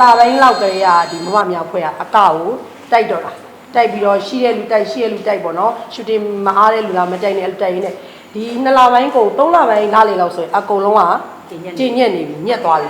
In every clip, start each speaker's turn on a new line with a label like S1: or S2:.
S1: လပိုင်းလောက်ကလေးကဒီမမမြောက်ဖွဲ့ကအကကိုတိုက်တော့တာတိုက်ပြီးတော့ရှိတဲ့လူတိုက်ရှိတဲ့လူတိုက်ပေါ့နော်ရှူတင်မအားတဲ့လူလားမတိုက်နဲ့အဲ့လိုတိုက်ရင်းနဲ့ဒီနှစ်လပိုင်းကိုသုံးလပိုင်းနားလေလောက်ဆိုရင်အကုန်လုံးကကျင်းညက်နေပြီညက်သွားပြီ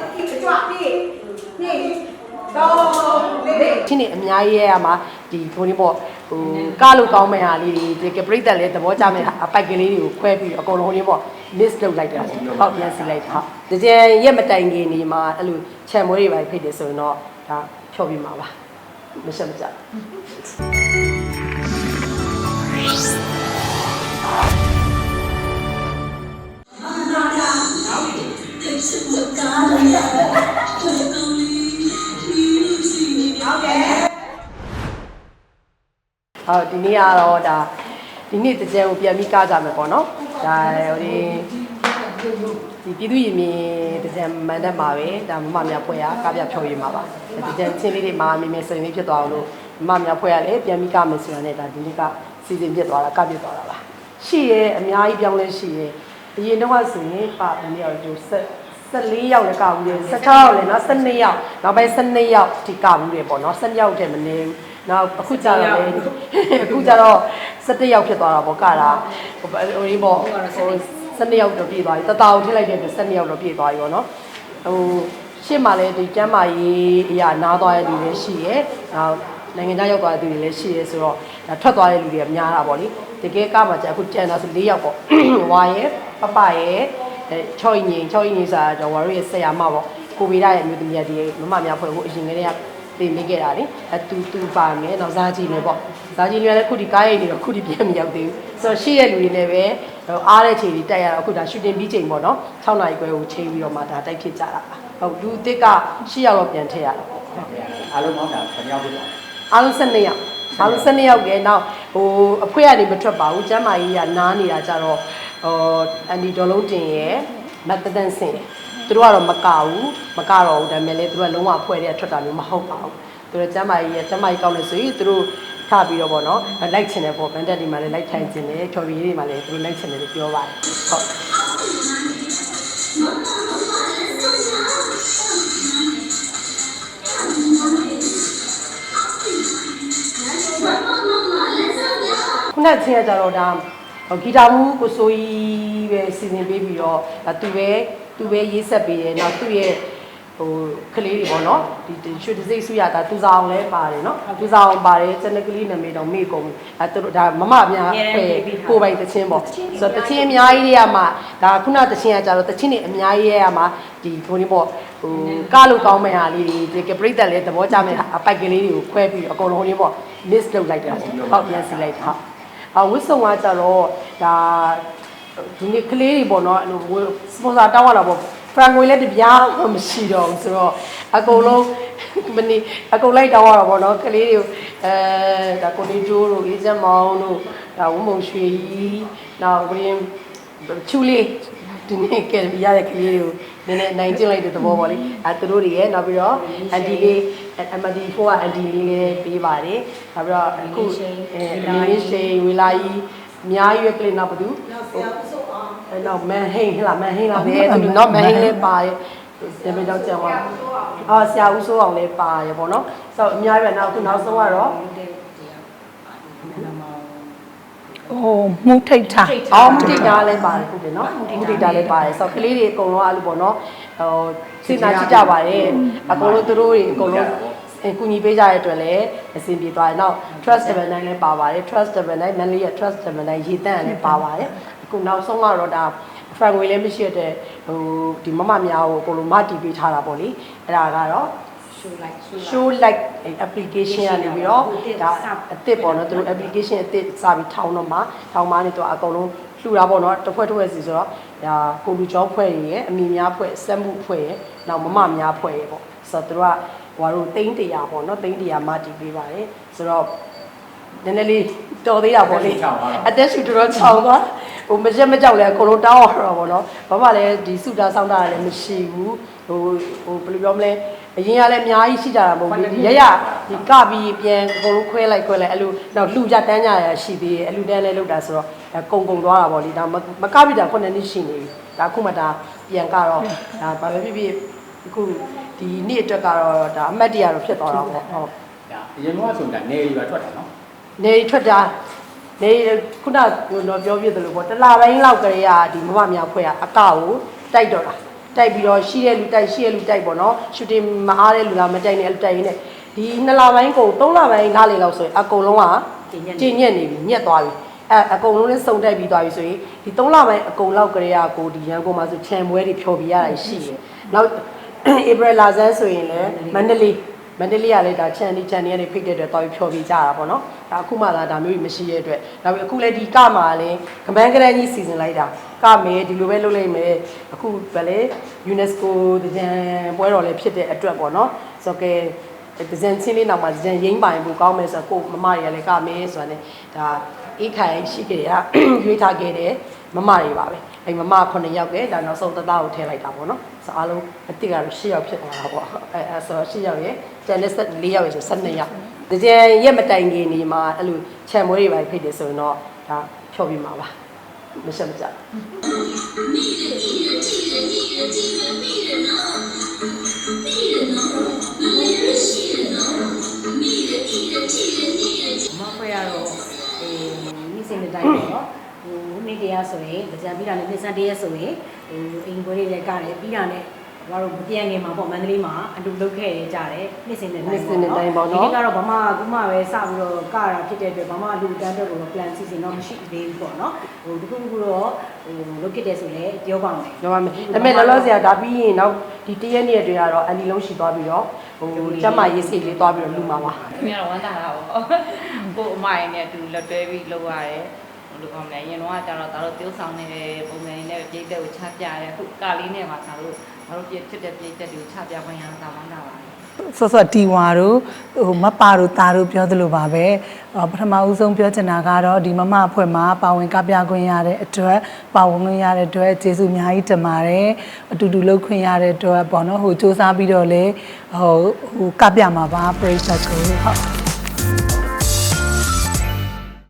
S1: ချင်းနေအများကြီးရဲ့အမှာဒီဘုန်းကြီးပေါ့ ဟိုကားလို့ကောင်းမဲ့ဟာလေးတွေဒီကပရိသတ်လည်းသဘောကျမဲ့ဟာအပိုက်ကလေးတွေကိုခွဲပြီးတော့အကုန်လုံးဘုန်းကြီးပေါ့ list လုပ်လိုက်တာပေါ့ဟုတ်ပြန်စီလိုက်တာဟုတ်တကြံရက်မတိုင်ခင်နေမှာအဲ့လိုခြံမွေးတွေပဲဖိတ်တယ်ဆိုရင်တော့ဒါဖြော်ပြီးမှာပါမရှက်မကြ ဟုတ်ဒီနေ့ကတော့ဒါဒီနေ့တကြံကိုပြန်ပြီးကားကြမယ်ပေါ့နော်ဒါဟိုဒီဒီပြည်သူရင်မြင်တကြံမန်တက်မှာပဲဒါမမများဖွဲ့ရကားပြဖြော်ရမှာပါတကြံချင်းလေးတွေမှာမြင်မြင်စင်လေးဖြစ်သွားအောင်လို့မမများဖွဲ့ရလေပြန်ပြီးကားမယ်ဆိုရင်လည်းဒါဒီနေ့ကစီစဉ်ဖြစ်သွားတာကားပြသွားတာပါရှိရဲအများကြီးပြောင်းလဲရှိရဲအရင်တော့ဆိုရင်ပါဘယ်နည်းရောကျိုးဆက်14ရောက်လည်းကဘူးလေ16ရောက်လည်းနော်12ရောက်နောက်ပိုင်း12ရောက်ဒီကဘူးလေပေါ့နော်12ရောက်တည်းမနေဘူး နောက်အခုကြတော့လေအခုကြတော့17ရောက်ဖြစ်သွားတာပေါ့ကတာဟိုဟိုဒီပေါ့ဟို12ရောက်တော့ပြည့်သွားပြီတသားကိုထည့်လိုက်တဲ့အတွက်12ရောက်တော့ပြည့်သွားပြီပေါ့နော်ဟိုရှေ့မှာလည်းဒီကျမ်းမာရေးအရာနားသွားတဲ့လူတွေရှိရဲနောက်နိုင်ငံခြားရောက်သွားတဲ့လူတွေလည်းရှိရဲဆိုတော့ဒါထွက်သွားတဲ့လူတွေကများတာပေါ့လေတကယ်ကမှじゃအခုကျန်တာဆို၄ယောက်ပေါ့ဝါရဲပပရဲအဲချောင်းငင်ချောင်းငင်ဆိုတာတော့ဝါတို့ရဲ့ဆရာမပေါ့ကိုဗီဒရဲ့အမျိုးသမီးတွေမမများဖွဲ့ဖို့အရင်ကတည်းက တင်မိခဲ့တာလေအတူတူပါမယ်နောက်ဇာကြီးလည်းပေါ့ဇာကြီးလည်းလည်းခုဒီကားရိပ်နေတော့ခုဒီပြန်မရောက်သေးဘူးဆိုတော့ရှိတဲ့လူတွေလည်းပဲအားတဲ့ချိန်ကြီးတိုက်ရတော့အခုဒါရှူတင်ပြီးချိန်ပေါ့နော်6နာရီခွဲကိုချိန်ပြီးတော့မှဒါတိုက်ဖြစ်ကြတာပါဟုတ်လူတစ်က8ယောက်တော့ပြန်ထည့်ရတာပေါ့
S2: အားလုံးပေါင်းတာဘယ်နှယောက်ဖြစ်သွားလဲ
S1: အားလုံး12ယောက်အားလုံး12ယောက်ကဲနောက်ဟိုအဖွဲကနေမထွက်ပါဘူးကျမ်းမာရေးကနားနေတာကြတော့ဟိုအန်ဒီဒေါ်လုံးတင်ရဲ့မတ်တန်ဆင် သူတို့ကတော့မကဘူးမကတော့ဘူးဒါပေမဲ့လည်းသူတို့ကလုံးဝအဖွဲတွေကထွက်တာမျိုးမဟုတ်ပါဘူးသူတို့ကျမ်းမာရေးရဲ့ကျမ်းမာရေးကောင်းတယ်ဆိုရင်သူတို့ထပြီးတော့ဗောနော်လိုက်ချင်တယ်ပေါ့ဗန်တက်ဒီမှာလည်းလိုက်ထိုင်ချင်တယ်ချော်ရီတွေမှာလည်းသူတို့လိုက်ချင်တယ်လို့ပြောပါတယ်ဟုတ်ခုနကချင်းကကြတော့ဒါဟိုဂီတာမူကိုဆိုကြီးပဲစီစဉ်ပေးပြီးတော့ဒါသူပဲ သူပဲရေးဆက်ပေးတယ်နောက်သူ့ရဲ့ဟိုကလေးတွေပေါ့နော်ဒီဒီရွှေတစိမ့်ဆူရတာသူစားအောင်လဲပါတယ်နော်သူစားအောင်ပါတယ်စနကလေးနာမည်တော့မေ့ကုန်အဲသူတို့ဒါမမများကိုပိုင်တချင်းပေါ့ဆိုတော့တချင်းအများကြီးတွေကမှဒါခုနတချင်းကကြတော့တချင်းတွေအများကြီးတွေကမှဒီဘုန်းကြီးပေါ့ဟိုကားလို့ကောင်းမဲ့ဟာလေးတွေဒီကပရိသတ်လည်းသဘောကျမဲ့ဟာအပိုက်ကလေးတွေကိုခွဲပြီးတော့အကုန်လုံးဘုန်းကြီးပေါ့ list လုပ်လိုက်တာပေါ့ဟုတ်ပြန်စီလိုက်တာဟုတ်အဝစ်စုံကကြတော့ဒါ ဒီနေ့ကလေးတွေပေါ့နော်အဲ့လိုစပွန်ဆာတောင်းရတာပေါ့ဖရန်ငွေလည်းတပြားမှမရှိတော့ဘူးဆိုတော့အကုန်လုံးမနေအကုန်လိုက်တောင်းရတာပေါ့နော်ကလေးတွေကိုအဲဒါကိုနေကျိုးတို့အေးစက်မောင်တို့ဒါဝုံမုံရွှေကြီးနောက်ဘရင်ချူလေးဒီနေ့ကဲရတဲ့ကလေးတွေကိုနည်းနည်းနိုင်ကျင့်လိုက်တဲ့သဘောပေါ့လေအဲသူတို့တွေရဲ့နောက်ပြီးတော့အန်တီလေးအမဒီ4ကအန်တီလေးလေးပေးပါတယ်နောက်ပြီးတော့အခုအဲအလင်းရှိန်ဝေလာကြီးအများကြီးပဲကလေးနောက်ဘာသူ အဲနောက်မန်ဟိန်ဟလာမန်ဟိန်လာပဲသူနော်မန်ဟိန်လေးပါတယ်ဒီမေတော့ကြောင်ပါအော်ဆရာဦးစိုးအောင်လေးပါတယ်ပေါ့နော်ဆိုတော့အများကြီးပဲနောက်အခုနောက်ဆုံးကတော့
S3: ဟိုမှုထိတ်ထား
S1: အော်မူတိတာလည်းပါတယ်ဟုတ်တယ်နော်မူတိတာလည်းပါတယ်ဆိုတော့ကလေးတွေအကုန်လုံးအဲ့လိုပေါ့နော်ဟိုစိတ်နာကြည့်ကြပါတယ်အကုန်လုံးသူတို့တွေအကုန်လုံးအကူညီပေးကြတဲ့အတွက်လည်းအဆင်ပြေသွားတယ်နောက် trust level 9လည်းပါပါတယ် trust level 9 manly ရဲ့ trust level 9ရေတန့်လည်းပါပါတယ်အ ခုနောက်ဆုံးကတော့ဒါ fan ငွေလည်းမရှိတဲ့ဟိုဒီမမများကိုအကုန်လုံးမတီးပေးထားတာပေါ့လေအဲ့ဒါကတော့ show like application ကနေပြီးတော့ဒါအစ်စ်ပေါ့နော်သူတို့ application အစ်စ်စပြီးထောင်းတော့မှထောင်းမှနေတော့အကုန်လုံးလှူတာပေါ့နော်တစ်ဖွဲ့တစ်ဖွဲ့စီဆိုတော့ဒါကိုလူကျောင်းဖွဲ့ရယ်အမိများဖွဲ့စက်မှုဖွဲ့ရယ်နောက်မမများဖွဲ့ရယ်ပေါ့ဆိုတော့သူတို့ကဟိုတို့တိန်းတရာပေါ့နော်တိန်းတရာမတီးပေးပါတယ်ဆိုတော့ နည်းနည်းလေးတော်သေးတာပေါ့လေအသက်ရှူတော်တော်ချောင်းသွားဟိုမရက်မကြောက်လဲအကုန်လုံးတောင်းရတော့ပေါ့နော်ဘာမှလည်းဒီစုတာစောင့်တာလည်းမရှိဘူးဟိုဟိုဘယ်လိုပြောမလဲအရင်ကလည်းအများကြီးရှိကြတာမဟုတ်ဘူးဒီရရဒီကပြီးပြန်အကုန်လုံးခွဲလိုက်ခွဲလိုက်အဲ့လိုတော့လှူကြတန်းကြရရှိသေးတယ်အဲ့လိုတန်းလဲလောက်တာဆိုတော့ကုံကုံသွားတာပေါ့လေဒါမကပြီးတာခုနှစ်နှစ်ရှိနေပြီဒါခုမှဒါပြန်ကတော့ဒါဘာပဲဖြစ်ဖြစ်ဟအခုဒီနေ့အတွက်ကတော့ဒါအမှတ်တရတော့ဖြစ်သွားတာပေါ့ဟုတ်။
S2: ဒါအရင်ကဆိုတာနေရီပါထွက်တာနော်
S1: နေထွက်တာနေခုနကတော့ပြောပြသလိုပေါ့တစ်လပိုင်းလောက်ကလေးကဒီမမမြောက်ဖွဲ့ကအကကိုတိုက်တော့တာတိုက်ပြီးတော့ရှိတဲ့လူတိုက်ရှိတဲ့လူတိုက်ပေါ့နော်ရှူတင်မအားတဲ့လူလားမတိုက်နဲ့အဲ့လိုတိုက်ရင်းနဲ့ဒီနှစ်လပိုင်းကိုသုံးလပိုင်းနားလေလောက်ဆိုရင်အကုန်လုံးကကျင်းညက်နေပြီညက်သွားပြီအဲအကုန်လုံးလည်းစုံတိုက်ပြီးသွားပြီဆိုရင်ဒီသုံးလပိုင်းအကုန်လောက်ကလေးကကိုဒီရန်ကုန်မှာဆိုခြံပွဲတွေဖြော်ပြရတာရှိတယ်နောက်ဧပြီလဆန်းဆိုရင်လည်းမန္တလေး မန္တလေးကလည်းဒါချန်ဒီချန်ဒီကနေဖိတ်တဲ့အတွက်တော်ပြီးဖြော်ပြကြတာပေါ့နော်ဒါအခုမှသာဒါမျိုးကြီးမရှိတဲ့အတွက်နောက်ပြီးအခုလည်းဒီကမှာလည်းကမန်းကရန်ကြီးစီစဉ်လိုက်တာကမယ်ဒီလိုပဲလုပ်လိုက်မယ်အခုဗလဲ UNESCO တကြံပွဲတော်လည်းဖြစ်တဲ့အတွက်ပေါ့နော်ဆိုတော့ကဲဒဇန်ချင်းလေးနောက်မှာဒဇန်ရင်းပိုင်ဖို့ကောင်းမယ်ဆိုတော့ကိုမမတွေကလည်းကမယ်ဆိုတာနဲ့ဒါအေးခိုင်ရှိကြရရွေးထားခဲ့တဲ့မမတွေပါပဲ အဲ့မမ9ယောက်ကဒါနောက်ဆုံးတသားကိုထည့်လိုက်တာပေါ့နော်ဆိုအားလုံးအတိတ်ကတော့10ယောက်ဖြစ်သွားတာပေါ့အဲအဲဆိုတော့10ယောက်ရဲ့ကျန်တဲ့4ယောက်ရဲ့ဆို12ယောက်တကြံရက်မတိုင်ခင်နေမှာအဲ့လိုခြံမွေးတွေပါဖိတ်တယ်ဆိုရင်တော့ဒါဖြောပြမှာပါမရှက်မကြ
S4: မခွဲရတော့အေးမိစင်တဲ့တိုင်းပေါ့နော် ဟိုနေ့တရားဆိုရင်ကြံပြီးတာနဲ့နှစ်ဆန်းတရက်ဆိုရင်ဟိုအိမ်ခွဲတွေလည်းကတယ်ပြီးတာနဲ့ဘာလို့မပြန်ခင်မှာပေါ့မန္တလေးမှာအတူလုပ်ခဲ့ရကြတယ်နှစ်စင်တဲ့တိုင်းဒီနေ့ကတော့ဗမာကူမပဲစပြီးတော့ကတာဖြစ်တဲ့အတွက်ဗမာလူတန်းတော့တော့ plan စီစဉ်တော့မရှိသေးဘူးပေါ့နော်ဟိုတခုခုတော့ဟိုလုပ်ခဲ့တယ်ဆိုလည်းပြောပါမယ်
S1: ပြောပါမယ်ဒါပေမဲ့လောလောဆယ်ဒါပြီးရင်နောက်ဒီတရက်နေ့တွေကတော့အလီလုံးရှိသွားပြီးတော့ဟိုကျမရေးစိတ်လေးသွားပြီးတော့လူမှာပါ
S5: ခင်ဗျားတော့ဝမ်းသာတာပေါ့ကို့အမရင်းနဲ့အတူလက်တွဲပြီးလုပ်ရတယ်ဘယ် လိုကောင်းလဲရင်တော့ကျတော့ဒါတို့တိုးဆောင်နေတဲ့ပုံစံနဲ့ပြိတ်တဲ့ကိုချပြရတယ်အခုကာလေးနဲ့မှာဒါတို့ဒါတို့ပြည့်ဖြစ်တဲ့ပြိတ်တဲ့ကိုချပြခွင့်ရတာဝမ်းသာပါတယ်
S3: ဆော့ဆော့တီဝါတို့ဟိုမပါတို့သားတို့ပြောသလိုပါပဲအော်ပထမဦးဆုံးပြောချင်တာကတော့ဒီမမအဖွဲ့မှာပါဝင်ကပြခွင့်ရတဲ့အတွက်ပါဝင်ခွင့်ရတဲ့အတွက်ကျေးဇူးအများကြီးတင်ပါတယ်အတူတူလုပ်ခွင့်ရတဲ့အတွက်ပေါ့နော်ဟိုစူးစမ်းပြီးတော့လေဟိုဟိုကပြမှာပါပရိသတ်ကိုဟုတ်